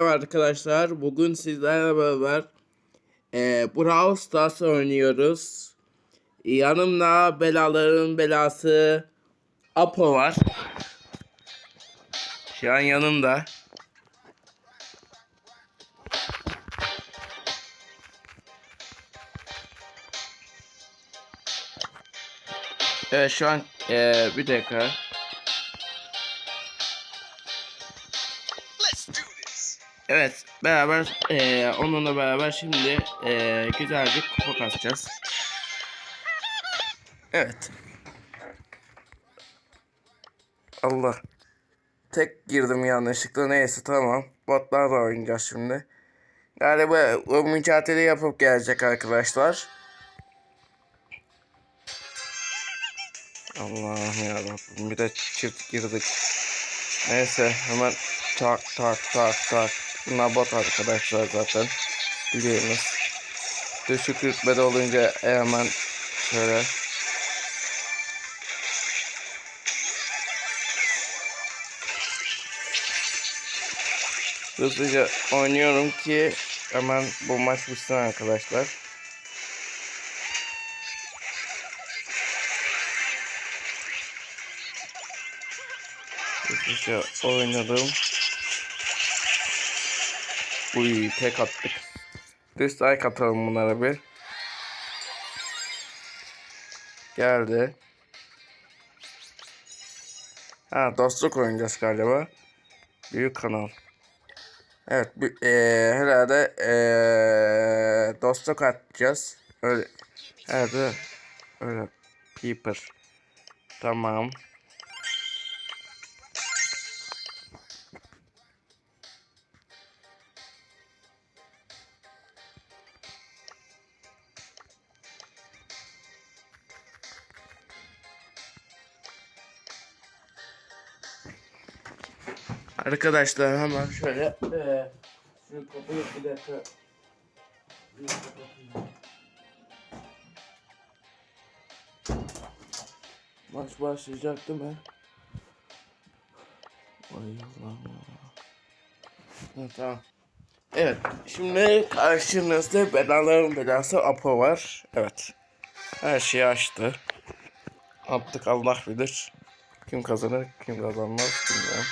Merhaba arkadaşlar. Bugün sizlerle beraber e, Brawl Stars oynuyoruz. Yanımda belaların belası Apo var. Şu an yanımda. Evet şu an e, bir dakika. Evet beraber eee, onunla beraber şimdi eee güzel bir kupa kasacağız. Evet. Allah. Tek girdim yanlışlıkla neyse tamam. Botlarla oynayacağız şimdi. Galiba o mücadele yapıp gelecek arkadaşlar. Allah'ım yarabbim bir de çift girdik. Neyse hemen tak tak tak tak. Nabat arkadaşlar zaten. Biliyorsunuz. Düşük rütbede olunca hemen şöyle. Hızlıca oynuyorum ki hemen bu maç bitsin arkadaşlar. Hızlıca oynadım. Uy tek attık. Dislike atalım bunlara bir. Geldi. Ha dostluk oynayacağız galiba. Büyük kanal. Evet bir- eee, herhalde eee, dostluk atacağız. Öyle. Herhalde öyle. Peeper. Tamam. Arkadaşlar hemen şöyle eee şu kapıyı bir dakika bir kapatayım. Maç başlayacak değil mi? Ay Allah'ım ya. Ha, tamam. Evet. Şimdi karşınızda belaların belası Apo var. Evet. Her şeyi açtı. Attık Allah bilir. Kim kazanır kim kazanmaz bilmiyorum.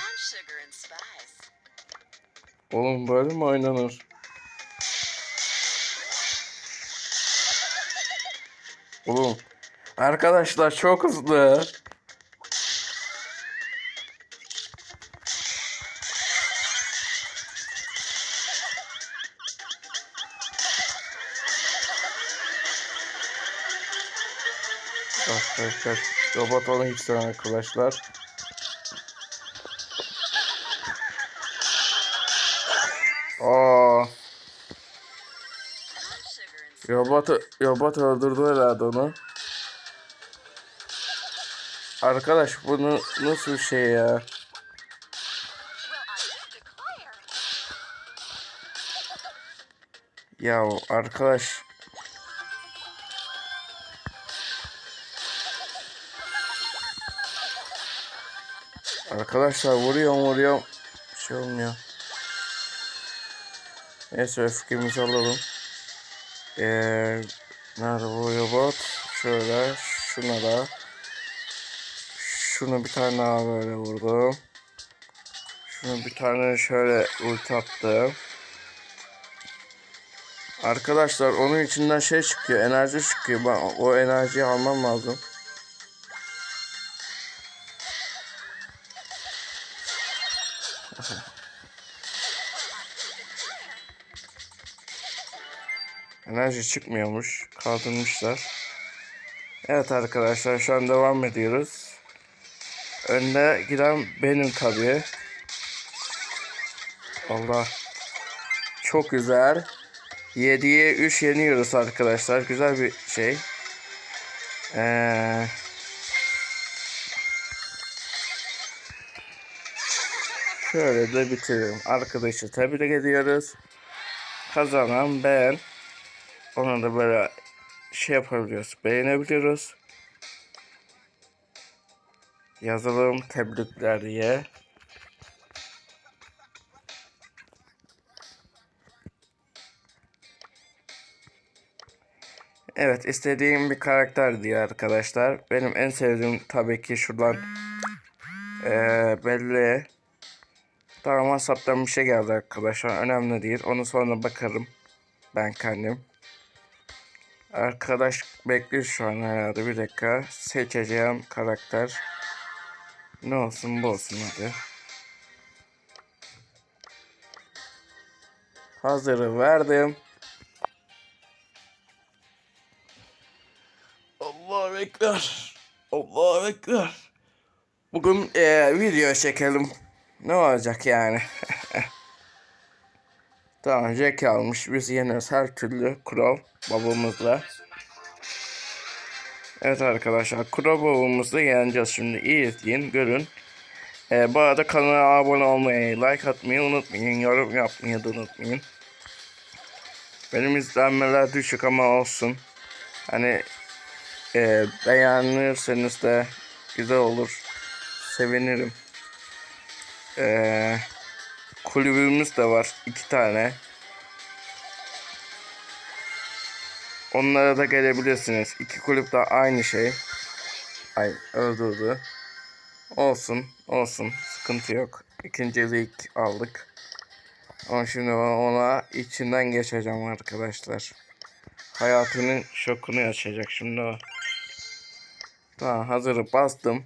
Oğlum böyle mi oynanır? Oğlum. Arkadaşlar çok hızlı. Arkadaşlar robot onu hiç sevmem arkadaşlar. Robot, robot öldürdü herhalde onu. Arkadaş bunu nasıl bir şey ya? Ya arkadaş. Arkadaşlar vuruyorum vuruyorum. Bir şey olmuyor. Neyse öfkemizi alalım. Ee, nerede bu robot? Şöyle şuna da. Şunu bir tane daha böyle vurdum. Şunu bir tane şöyle ulti attım. Arkadaşlar onun içinden şey çıkıyor, enerji çıkıyor. Ben o enerjiyi almam lazım. Enerji çıkmıyormuş. Kaldırmışlar. Evet arkadaşlar şu an devam ediyoruz. Önde giden benim tabii. Allah. Çok güzel. 7'ye 3 yeniyoruz arkadaşlar. Güzel bir şey. Ee, şöyle de bitirelim. Arkadaşı tebrik ediyoruz. Kazanan ben. Ona da böyle şey yapabiliyoruz. Beğenebiliyoruz. Yazalım tebrikler diye. Evet istediğim bir karakter diye arkadaşlar. Benim en sevdiğim tabii ki şuradan ee, belli. Tamam WhatsApp'tan bir şey geldi arkadaşlar. Önemli değil. Onu sonra bakarım. Ben kendim. Arkadaş bekliyor şu an herhalde. Bir dakika. Seçeceğim karakter. Ne olsun bu olsun hadi. Hazırı verdim. Allahu Ekber. Allahu Ekber. Bugün eee, video çekelim. Ne olacak yani? tamam Jack almış. Biz yeneriz her türlü Crow babamızla. Evet arkadaşlar Crow babamızla yeneceğiz şimdi. İyi izleyin görün. Ee, bu arada kanala abone olmayı, like atmayı unutmayın. Yorum yapmayı da unutmayın. Benim izlenmeler düşük ama olsun. Hani e, beğenirseniz de güzel olur. Sevinirim. Ee, kulübümüz de var. iki tane. Onlara da gelebilirsiniz. İki kulüp de aynı şey. Ay öldürdü. Olsun. Olsun. Sıkıntı yok. İkinci lig aldık. Ama şimdi ona içinden geçeceğim arkadaşlar. Hayatının şokunu yaşayacak şimdi o. Tamam hazırı bastım.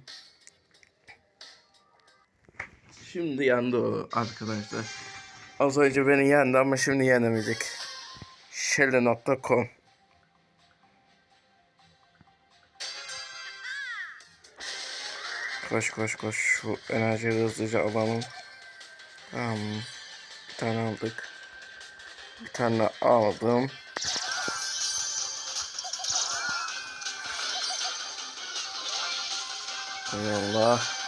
Şimdi yandı o arkadaşlar. Az önce beni yendi ama şimdi yenemeyecek. Shelly.com Koş koş koş şu enerjiyi hızlıca alalım. Tamam. Bir tane aldık. Bir tane aldım. Hay Allah.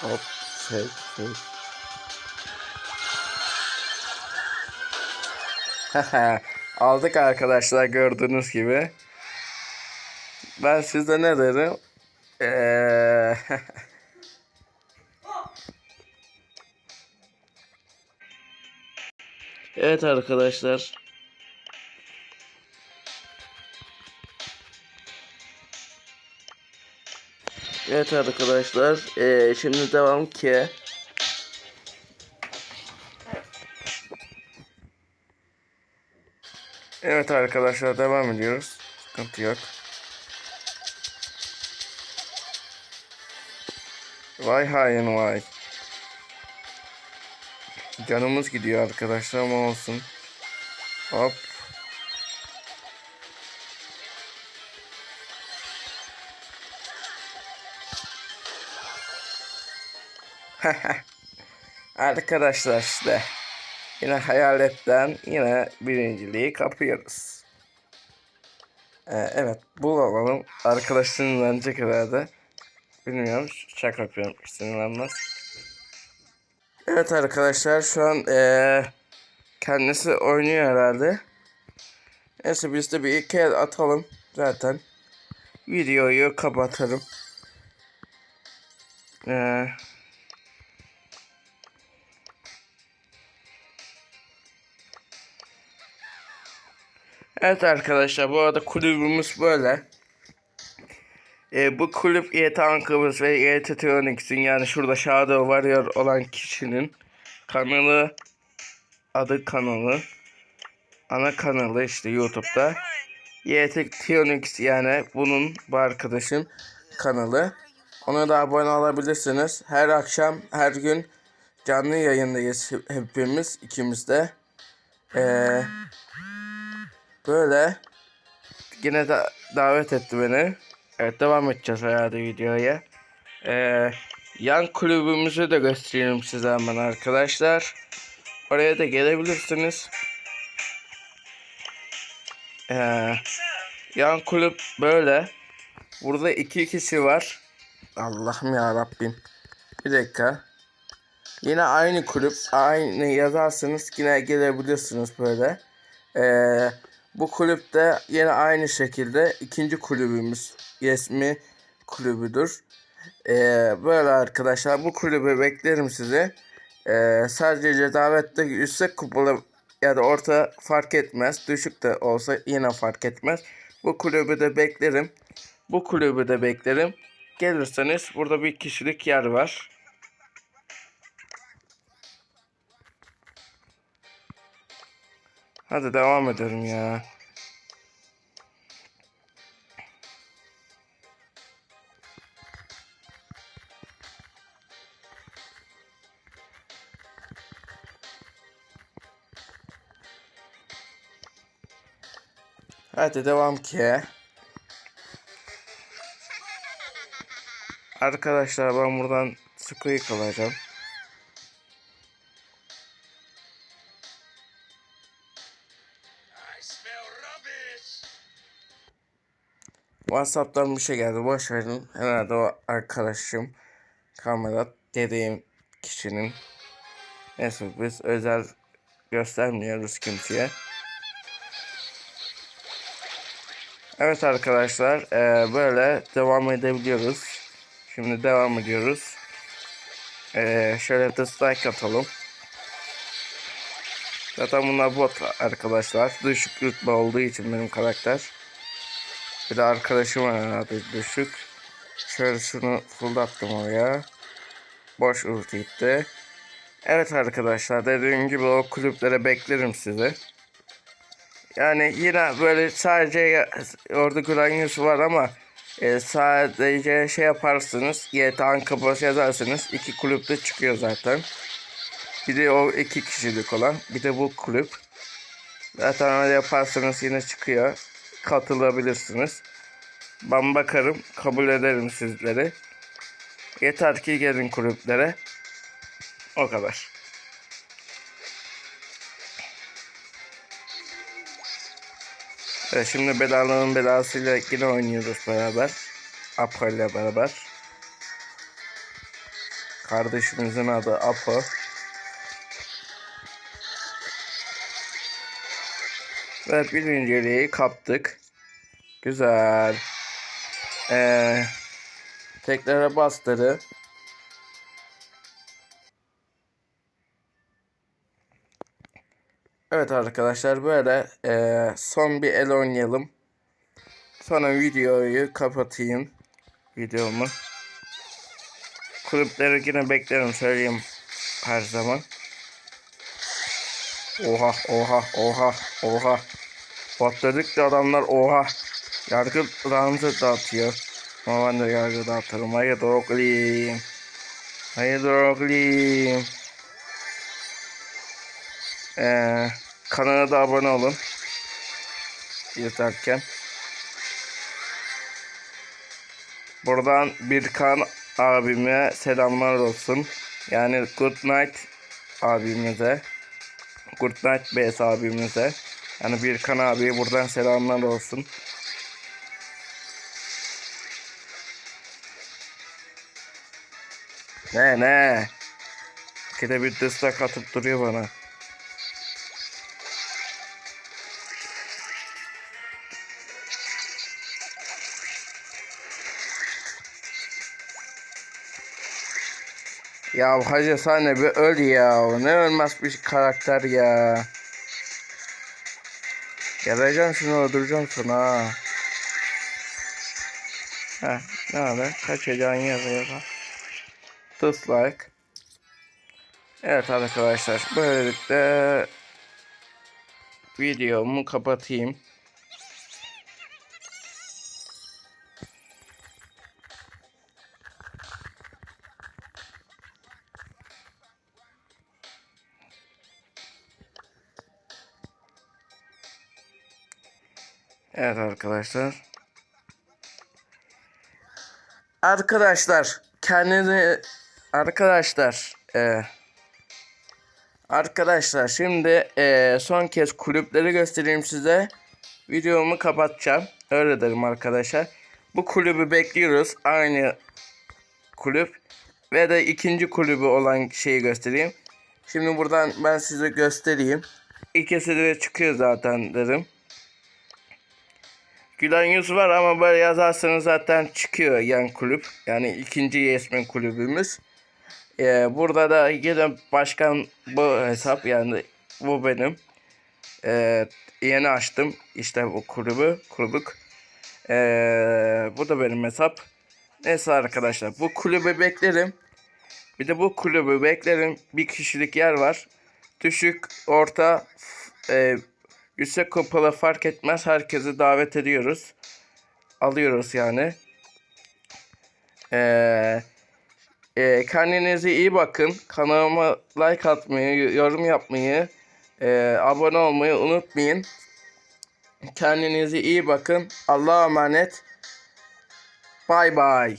Hop, fake, fake. Aldık arkadaşlar gördüğünüz gibi. Ben size ne derim? Eee... evet arkadaşlar. Evet arkadaşlar. eee, şimdi devam ki. Evet arkadaşlar devam ediyoruz. Sıkıntı yok. Vay hain vay. Canımız gidiyor arkadaşlar ama olsun. Hop. arkadaşlar işte. Yine hayaletten yine birinciliği kapıyoruz. Ee, evet bu alalım. Arkadaş sinirlenecek herhalde. Bilmiyorum şaka yapıyorum sinirlenmez. Evet arkadaşlar şu an ee, kendisi oynuyor herhalde. Neyse biz de bir iki el atalım zaten. Videoyu kapatırım. Eee Evet arkadaşlar bu arada kulübümüz böyle. Ee, bu kulüp YT Ankara'mız ve YT Tronics'in yani şurada Shadow Warrior olan kişinin kanalı adı kanalı ana kanalı işte YouTube'da YT Tronics yani bunun bu arkadaşın kanalı. Ona da abone olabilirsiniz. Her akşam her gün canlı yayındayız hepimiz ikimiz de. Eee Böyle yine de davet etti beni. Evet devam edeceğiz herhalde videoya. Ee, yan kulübümüzü de göstereyim size hemen arkadaşlar. Oraya da gelebilirsiniz. Ee, yan kulüp böyle. Burada iki kişi var. Allah'ım ya Rabbim. Bir dakika. Yine aynı kulüp. Aynı yazarsanız yine gelebilirsiniz böyle. Ee, bu kulüpte yine aynı şekilde ikinci kulübümüz Yesmi kulübüdür. Ee, böyle arkadaşlar bu kulübe beklerim sizi. Ee, sadece davette yüksek kupalı ya da orta fark etmez. Düşük de olsa yine fark etmez. Bu kulübü de beklerim. Bu kulübü de beklerim. Gelirseniz burada bir kişilik yer var. Hadi devam edelim ya. Hadi devam ki. Arkadaşlar ben buradan sıkıyı kalacağım. Whatsapp'tan bir şey geldi. Boş verin. Herhalde o arkadaşım kamera dediğim kişinin. Neyse biz özel göstermiyoruz kimseye. Evet arkadaşlar eee, böyle devam edebiliyoruz. Şimdi devam ediyoruz. Eee, şöyle dislike atalım. Zaten bunlar bot arkadaşlar. Düşük rütbe olduğu için benim karakter. Bir de arkadaşım herhalde düşük. Şöyle şunu fırlattım oraya. Boş ulti gitti. Evet arkadaşlar dediğim gibi o kulüplere beklerim sizi. Yani yine böyle sadece orada Granus var ama e, sadece şey yaparsınız. GTA kapısı yazarsınız. iki kulüpte çıkıyor zaten. Bir de o iki kişilik olan. Bir de bu kulüp. Zaten öyle yaparsanız yine çıkıyor. Katılabilirsiniz. Ben bakarım. Kabul ederim sizleri. Yeter ki gelin kulüplere. O kadar. Evet, şimdi belalının belasıyla yine oynuyoruz beraber. Apo ile beraber. Kardeşimizin adı Apo. Ve birinciliği kaptık. Güzel. Ee, tekrara bastırı. Evet arkadaşlar böyle ee, son bir el oynayalım. Sonra videoyu kapatayım. Videomu. Kulüpleri yine beklerim söyleyeyim her zaman. Oha oha oha oha. Patladık da adamlar oha. Yargı ramzı dağıtıyor. Ama ben de yargı dağıtırım. Hayır Doroklim. Hayır Doroklim. Ee, kanala da abone olun. Yeterken. Buradan Birkan abime selamlar olsun. Yani Good Night abimize. Good Night BS abimize. Yani Birkan abiye buradan selamlar olsun. Ne ne? İkide bir destek atıp duruyor bana. Ya hacı de bir öl ya. Ne ölmez bir karakter ya. Geleceğim şunu öldüreceğim sana ha. Heh, ne haber? Kaçacağın yazıyor bak. Dislike. Evet arkadaşlar böylelikle videomu kapatayım. Evet arkadaşlar. Arkadaşlar kendini arkadaşlar e, arkadaşlar şimdi e, son kez kulüpleri göstereyim size. Videomu kapatacağım. Öyle derim arkadaşlar. Bu kulübü bekliyoruz. Aynı kulüp ve de ikinci kulübü olan şeyi göstereyim. Şimdi buradan ben size göstereyim. İkisi de çıkıyor zaten dedim. Gülen var ama böyle yazarsanız zaten çıkıyor yan kulüp. Yani ikinci Yesmen kulübümüz. Ee, burada da yine başkan bu hesap yani bu benim. Ee, yeni açtım işte bu kulübü kulübük. Ee, bu da benim hesap. Neyse arkadaşlar bu kulübü beklerim. Bir de bu kulübü beklerim. Bir kişilik yer var. Düşük, orta, e, yüksek kupalı fark etmez. Herkesi davet ediyoruz. Alıyoruz yani. Ee, e, kendinize iyi bakın. Kanalıma like atmayı, yorum yapmayı, e, abone olmayı unutmayın. Kendinize iyi bakın. Allah'a emanet. Bay bay.